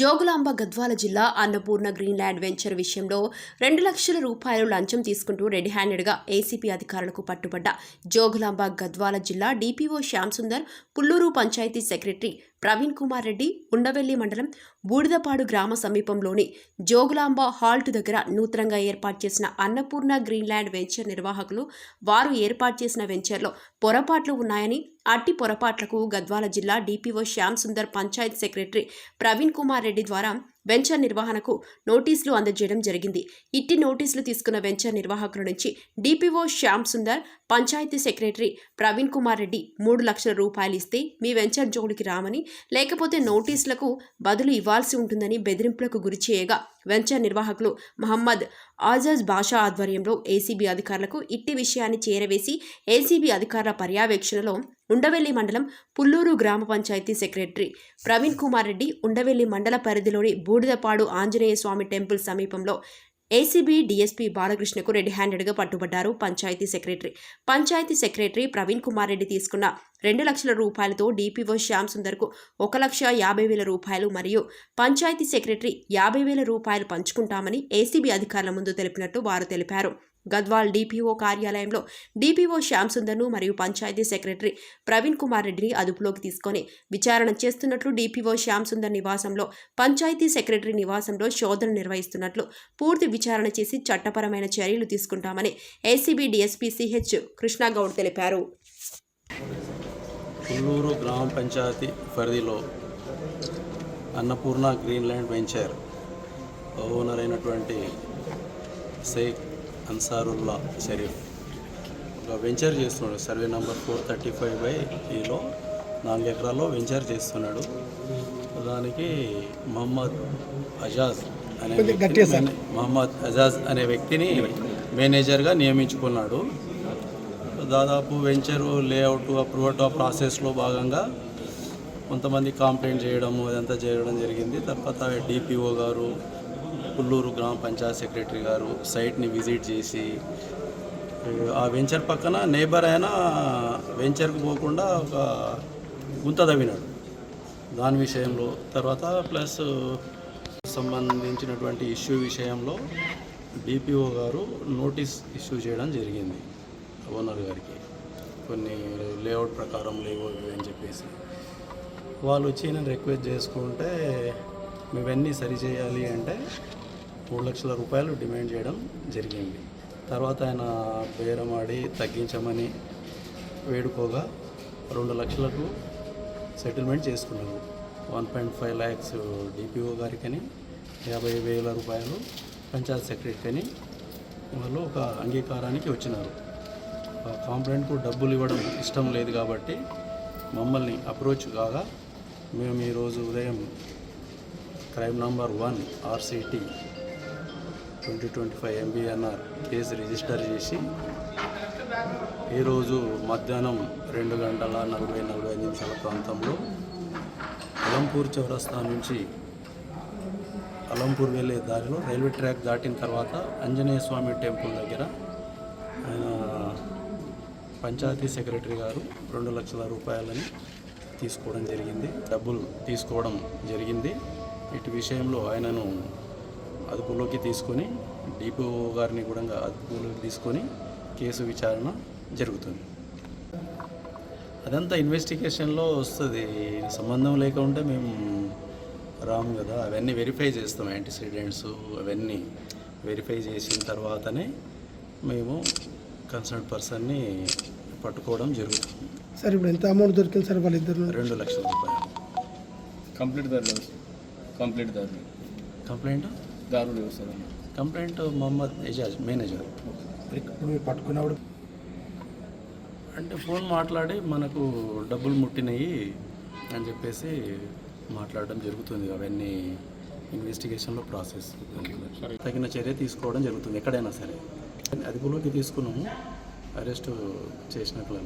జోగులాంబ గద్వాల జిల్లా Annapurna green land venture విషయంలో రెండు లక్షల రూపాయలు లంచం తీసుకుంటూ రెడ్ హ్యాండెడ్గా ఏసీపీ అధికారులకు పట్టుబడ్డ జోగులాంబ గద్వాల జిల్లా డీపీఓ శ్యామ్ సుందర్ పుల్లూరు పంచాయతీ సెక్రటరీ ప్రవీణ్ కుమార్ రెడ్డి ఉండవెల్లి మండలం బూడిదపాడు గ్రామ సమీపంలోని జోగులాంబ హాల్ట్ దగ్గర నూతనంగా ఏర్పాటు చేసిన అన్నపూర్ణ గ్రీన్ ల్యాండ్ వెంచర్ నిర్వాహకులు వారు ఏర్పాటు చేసిన వెంచర్లో పొరపాట్లు ఉన్నాయని అట్టి పొరపాట్లకు గద్వాల జిల్లా డీపీఓ శ్యామ్ సుందర్ పంచాయత్ సెక్రటరీ ప్రవీణ్ కుమార్ రెడ్డి ద్వారా వెంచర్ నిర్వహణకు నోటీసులు అందజేయడం జరిగింది. ఇట్టి నోటీసులు తీసుకున్న వెంచర్ నిర్వాహకుల నుంచి డిపిఓ శ్యామ్ సుందర్ పంచాయతీ సెక్రటరీ ప్రవీణ్ కుమార్ రెడ్డి మూడు లక్షల రూపాయలు ఇస్తే మీ వెంచర్ జోడికి రామని లేకపోతే నోటీసులకు బదులు ఇవ్వాల్సి ఉంటుందని బెదిరింపులకు గురి చేయగా వెంచర్ నిర్వాహకులు మహమ్మద్ ఆజాజ్ బాషా ఆధ్వర్యంలో ఏసీబీ అధికారులకు ఇట్టి విషయాన్ని చేరవేసి ఏసీబీ అధికారుల పర్యవేక్షణలో ఉండవెల్లి మండలం పుల్లూరు గ్రామ పంచాయతీ సెక్రటరీ ప్రవీణ్ కుమార్ రెడ్డి ఉండవెల్లి మండల పరిధిలోని బూడిదపాడు ఆంజనేయ స్వామి టెంపుల్ సమీపంలో ఏసీబీ డీఎస్పీ బాలకృష్ణకు రెడ్ హ్యాండెడ్గా పట్టుబడ్డారు పంచాయతీ సెక్రటరీ. పంచాయతీ సెక్రటరీ ప్రవీణ్ కుమార్ రెడ్డి తీసుకున్న రెండు లక్షల రూపాయలతో డీపీఓ శ్యామ్ సుందర్కు ఒక లక్ష యాభై వేల రూపాయలు మరియు పంచాయతీ సెక్రటరీ యాభై వేల రూపాయలు పంచుకుంటామని ఏసీబీ అధికారుల ముందు తెలిపినట్టు వారు తెలిపారు. గద్వాల్ డీపీఓ కార్యాలయంలో డీపీఓ శ్యామ్ సుందర్ను మరియు పంచాయతీ సెక్రటరీ ప్రవీణ్ కుమార్ రెడ్డిని అదుపులోకి తీసుకొని విచారణ చేస్తున్నట్లు డీపీఓ శ్యామ్ సుందర్ నివాసంలో పంచాయతీ సెక్రటరీ నివాసంలో శోధన నిర్వహిస్తున్నట్లు పూర్తి విచారణ చేసి చట్టపరమైన చర్యలు తీసుకుంటామని ఏసీబీ డీఎస్పీ సిహెచ్ కృష్ణాగౌడ్ తెలిపారు. పుల్లూరు గ్రామ పంచాయతీ పరిధిలో అన్నపూర్ణ గ్రీన్లాండ్ వెంచర్ ఓనర్ అయినటువంటి షేక్ అన్సారుల్లా షరీఫ్. ఒక వెంచర్ చేస్తున్నాడు. Survey number four thirty five by ఈలో నాలుగు ఎకరాల్లో వెంచర్ చేస్తున్నాడు. దానికి మహమ్మద్ అజాజ్ అనే మహమ్మద్ అజాజ్ అనే వ్యక్తిని మేనేజర్గా నియమించుకున్నాడు. దాదాపు వెంచరు లేఅవుట్ అప్రూవల్ ప్రాసెస్లో భాగంగా కొంతమంది కంప్లైంట్ చేయడము ఇదంతా చేయడం జరిగింది. తర్వాత డిపిఓ గారు పుల్లూరు గ్రామ పంచాయత్ సెక్రటరీ గారు సైట్ని విజిట్ చేసి ఆ వెంచర్ పక్కన నేబర్ అయినా వెంచర్కి పోకుండా ఒక గుంత తవ్వినాడు. దాని విషయంలో తర్వాత ప్లస్ సంబంధించినటువంటి ఇష్యూ విషయంలో డిపిఓ గారు నోటీస్ ఇష్యూ చేయడం జరిగింది ఓనర్ గారికి. కొన్ని లేఅవుట్ ప్రకారం లేవు అని చెప్పేసి. వాళ్ళు వచ్చి నేను రిక్వెస్ట్ చేసుకుంటే ఇవన్నీ సరి చేయాలి అంటే మూడు లక్షల రూపాయలు డిమాండ్ చేయడం జరిగింది. తర్వాత ఆయన బేరమాడి తగ్గించమని వేడుకోగా రెండు లక్షలకు సెటిల్మెంట్ చేసుకున్నారు one point five lakhs DPO గారికని యాభై వేల రూపాయలు పంచాయత్ సెక్రటరీకని వాళ్ళు ఒక అంగీకారానికి వచ్చినారు. ఆ కాంప్లైంట్కు డబ్బులు ఇవ్వడం ఇష్టం లేదు కాబట్టి మమ్మల్ని అప్రోచ్ కాగా మేము ఈరోజు ఉదయం crime number one RCT twenty twenty five MBNR case register చేసి ఈరోజు మధ్యాహ్నం రెండు గంటల నలభై నలభై ఐదు నిమిషాల ప్రాంతంలో అలంపూర్ చౌరస్తా నుంచి అలంపూర్ వెళ్ళే దారిలో రైల్వే ట్రాక్ దాటిన తర్వాత ఆంజనేయ స్వామి టెంపుల్ దగ్గర ఆయన పంచాయతీ సెక్రటరీ గారు రెండు లక్షల రూపాయలని తీసుకోవడం జరిగింది. డబ్బులు తీసుకోవడం జరిగింది. ఇటు విషయంలో ఆయనను అదుపులోకి తీసుకొని డిపిఓ గారిని కూడా అదుపులోకి తీసుకొని కేసు విచారణ జరుగుతుంది. అదంతా ఇన్వెస్టిగేషన్లో వస్తుంది. సంబంధం లేకుంటే మేము రాము కదా. అవన్నీ వెరిఫై చేస్తాం యాంటీసిడెంట్స్ అవన్నీ వెరిఫై చేసిన తర్వాతనే మేము కన్సర్న్ పర్సన్ని పట్టుకోవడం జరుగుతుంది. సార్ ఇప్పుడు ఎంత అమౌంట్ దొరికింది సార్ వాళ్ళిద్దరు రెండు లక్షల రూపాయలు. కంప్లీట్ దారులు కంప్లీట్ దారులు. కంప్లైంట్? దారులు లేవు sir complaint Mohammed Ejaz manager. పట్టుకున్నప్పుడు? అంటే ఫోన్ మాట్లాడి మనకు డబ్బులు ముట్టినాయి అని చెప్పేసి మాట్లాడడం జరుగుతుంది. అవన్నీ ఇన్వెస్టిగేషన్లో ప్రాసెస్. తగిన చర్య తీసుకోవడం జరుగుతుంది ఎక్కడైనా సరే. అదుపులోకి తీసుకున్నాము అరెస్ట్ చేసినట్లు.